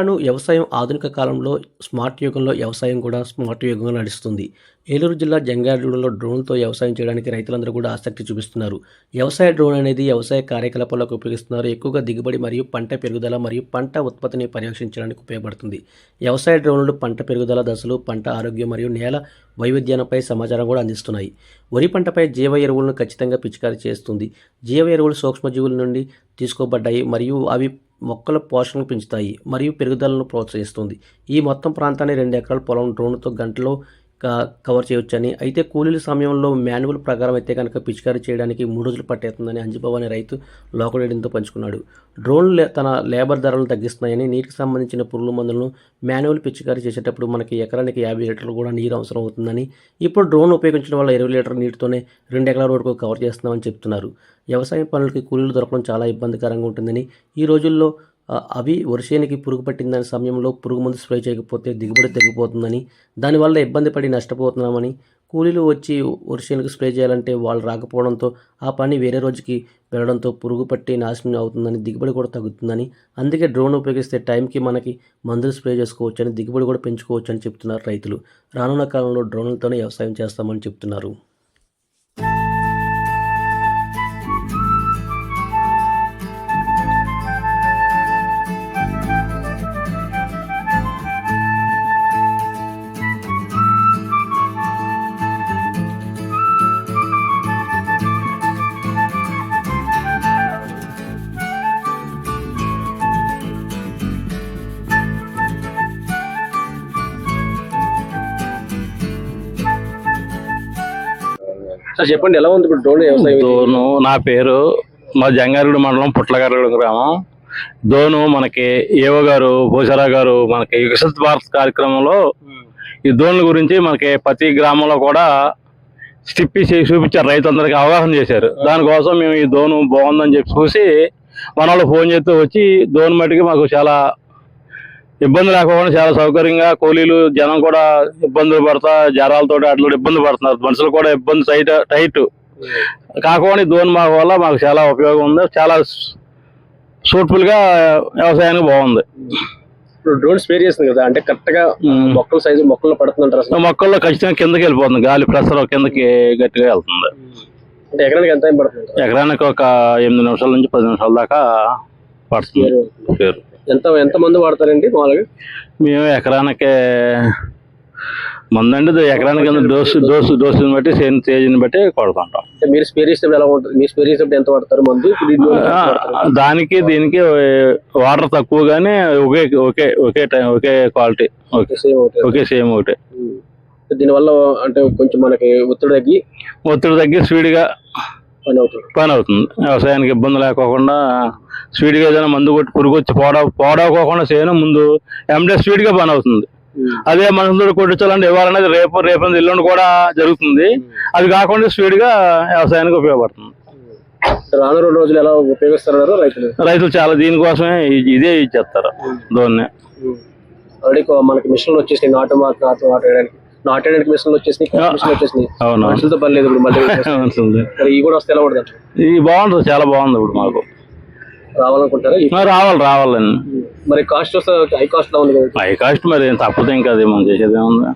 రాను వ్యవసాయం ఆధునిక కాలంలో స్మార్ట్ యుగంలో వ్యవసాయం కూడా స్మార్ట్ యుగంగా నడుస్తుంది. ఏలూరు జిల్లా జంగారెడ్డిలో డ్రోన్తో వ్యవసాయం చేయడానికి రైతులందరూ కూడా ఆసక్తి చూపిస్తున్నారు. వ్యవసాయ డ్రోన్ అనేది వ్యవసాయ కార్యకలాపాలకు ఉపయోగిస్తున్నారు. ఎక్కువగా దిగుబడి మరియు పంట పెరుగుదల మరియు పంట ఉత్పత్తిని పర్యవేక్షించడానికి ఉపయోగపడుతుంది. వ్యవసాయ డ్రోన్లు పంట పెరుగుదల దశలు పంట ఆరోగ్యం మరియు నేల వైవిధ్యాలపై సమాచారం కూడా అందిస్తున్నాయి. వరి పంటపై జీవ ఎరువులను ఖచ్చితంగా పిచికారీ చేస్తుంది. జీవ ఎరువులు సూక్ష్మజీవుల నుండి తీసుకోబడ్డాయి మరియు అవి మొక్కల పోషణను పెంచుతాయి మరియు పెరుగుదలను ప్రోత్సహిస్తుంది. ఈ మొత్తం ప్రాంతాన్ని రెండు ఎకరాల పొలం డ్రోన్తో గంటలో కవర్ చేయవచ్చని అయితే కూలీల సమయంలో మాన్యువల్ ప్రకారం అయితే కనుక పిచికారీ చేయడానికి మూడు రోజులు పట్టేస్తుందని అంజిబాబు అనే రైతు ఎడింతో పంచుకున్నాడు. డ్రోన్లు లే- తన లేబర్ ధరలను తగ్గిస్తున్నాయని నీటికి సంబంధించిన పురుగుల మందులను మాన్యువల్ పిచికారీ చేసేటప్పుడు మనకి ఎకరానికి యాభై లీటర్లు కూడా నీరు అవసరం అవుతుందని ఇప్పుడు డ్రోన్ ఉపయోగించడం వల్ల ఇరవై లీటర్ నీటితోనే రెండు ఎకరాల వరకు కవర్ చేస్తున్నామని చెప్తున్నారు. వ్యవసాయ పనులకి కూలీలు దొరకడం చాలా ఇబ్బందికరంగా ఉంటుందని ఈ రోజుల్లో అవి వర్షానికి పురుగు పట్టిందని సమయంలో పురుగు మందు స్ప్రే చేయకపోతే దిగుబడి తగ్గిపోతుందని దానివల్ల ఇబ్బంది పడి నష్టపోతున్నామని కూలీలు వచ్చి వర్షానికి స్ప్రే చేయాలంటే వాళ్ళు రాకపోవడంతో ఆ పని వేరే రోజుకి వెళ్ళడంతో పురుగు పట్టి నాశనం అవుతుందని దిగుబడి కూడా తగ్గుతుందని అందుకే డ్రోన్ ఉపయోగిస్తే టైంకి మనకి మందులు స్ప్రే చేసుకోవచ్చని దిగుబడి కూడా పెంచుకోవచ్చని చెప్తున్నారు రైతులు. రానున్న కాలంలో డ్రోన్లతోనే వ్యవసాయం చేస్తామని చెప్తున్నారు. సార్ చెప్పండి ఎలా ఉంది ఇప్పుడు డ్రోన్ వ్యవసాయం నా పేరు మా జంగారెడ్డి మండలం పుట్లగారెడ్డి గ్రామం. దోను మనకి ఏవో గారు భూసరా గారు మనకి వికసిత్ భారత్ కార్యక్రమంలో ఈ దోన్ల గురించి మనకి ప్రతి గ్రామంలో కూడా స్టిప్పి చేసి చూపించారు రైతులందరికీ అవగాహన చేశారు. దానికోసం మేము ఈ దోను బాగుందని చెప్పి చూసి మన వాళ్ళు ఫోన్ చేస్తూ వచ్చి దోను మటుకి మాకు చాలా ఇబ్బంది లేకపోకుండా చాలా సౌకర్యంగా కూలీలు జనం కూడా ఇబ్బందులు పడతా జ్వరాలతో అట్లా ఇబ్బంది పడుతున్నారు. మనుషులు కూడా ఇబ్బంది టైట్. టైట్ కాకుండా దోని మాకు వల్ల మాకు చాలా ఉపయోగం ఉంది. చాలా సూట్ఫుల్గా వ్యవసాయానికి బాగుంది. ఇప్పుడు డ్రోన్ స్ప్రే చేస్తుంది కదా అంటే కరెక్ట్గా. మొక్కల సైజు మొక్కలు పడుతుంటారు అసలు? మొక్కల్లో ఖచ్చితంగా కిందకి వెళ్ళిపోతుంది. గాలి ప్రెషర్ కిందకి గట్టిగా వెళ్తుంది. అంటే ఎకరానికి ఎంత టైం పడుతుంది? ఎకరానికి ఒక ఎనిమిది నిమిషాల నుంచి పది నిమిషాల దాకా పడుతుంది. పేరు. ఎంత ఎంత మంది వాడతారండి మామూలుగా మేము ఎకరానికి మందండి ఎకరానికి డోసు డోసు డోసుని బట్టి సేన్ తేజీని బట్టి కొడుతుంటాం అంటే మీరు స్ప్రే చేసేటప్పుడు ఎలా ఉంటుంది మీరు స్ప్రే చేసేటప్పుడు ఎంత వాడతారు మందు? దానికి దీనికి వాటర్ తక్కువ కానీ ఒకే ఒకే ఒకే టైం ఒకే క్వాలిటీ ఓకే Same అవుతుంది. ఒకే సేమ్ ఒకటే. దీనివల్ల అంటే కొంచెం మనకి ఒత్తిడి తగ్గి ఒత్తిడి తగ్గి స్పీడ్గా పని అవుతుంది పని అవుతుంది వ్యవసాయానికి ఇబ్బంది లేకోకుండా స్పీడ్గా ఏదైనా మందు కొట్టి పురుగు వచ్చి పోడా పోడవకోకుండా చేయను. ముందు ఎండే స్పీడ్గా పని అవుతుంది. అదే మనుషులతో కొట్టించాలంటే ఇవ్వాలనేది రేపు రేపు ఎల్లుండి కూడా జరుగుతుంది. అది కాకుండా స్పీడ్గా వ్యవసాయానికి ఉపయోగపడుతుంది. రాను రెండు రోజులు ఎలా ఉపయోగిస్తున్నారు రైతులు? రైతులు చాలా దీనికోసమే ఇదే ఇచ్చేస్తారు దోన్ని ఆల్రెడీ మనకి మిషన్లు వచ్చేసినాయి. నాటు మా- నాటు నాటేయడానికి మిషన్లు వచ్చేసినాయి. మిషన్లు మనుషులతో పని లేదు ఇప్పుడు మళ్ళీ ఇవి కూడా వస్తే ఎలా ఉంటుంది ఇది బాగుంటుంది చాలా బాగుంది ఇప్పుడు మాకు. రావాలనుకుంటారా? రావాలి రావాలండి మరి కాస్ట్ వస్తే హై కాస్ట్లో ఉంది హై కాస్ట్ మరి ఏం తప్పదు ఇంకా అది మనం చేసేది ఏముంది?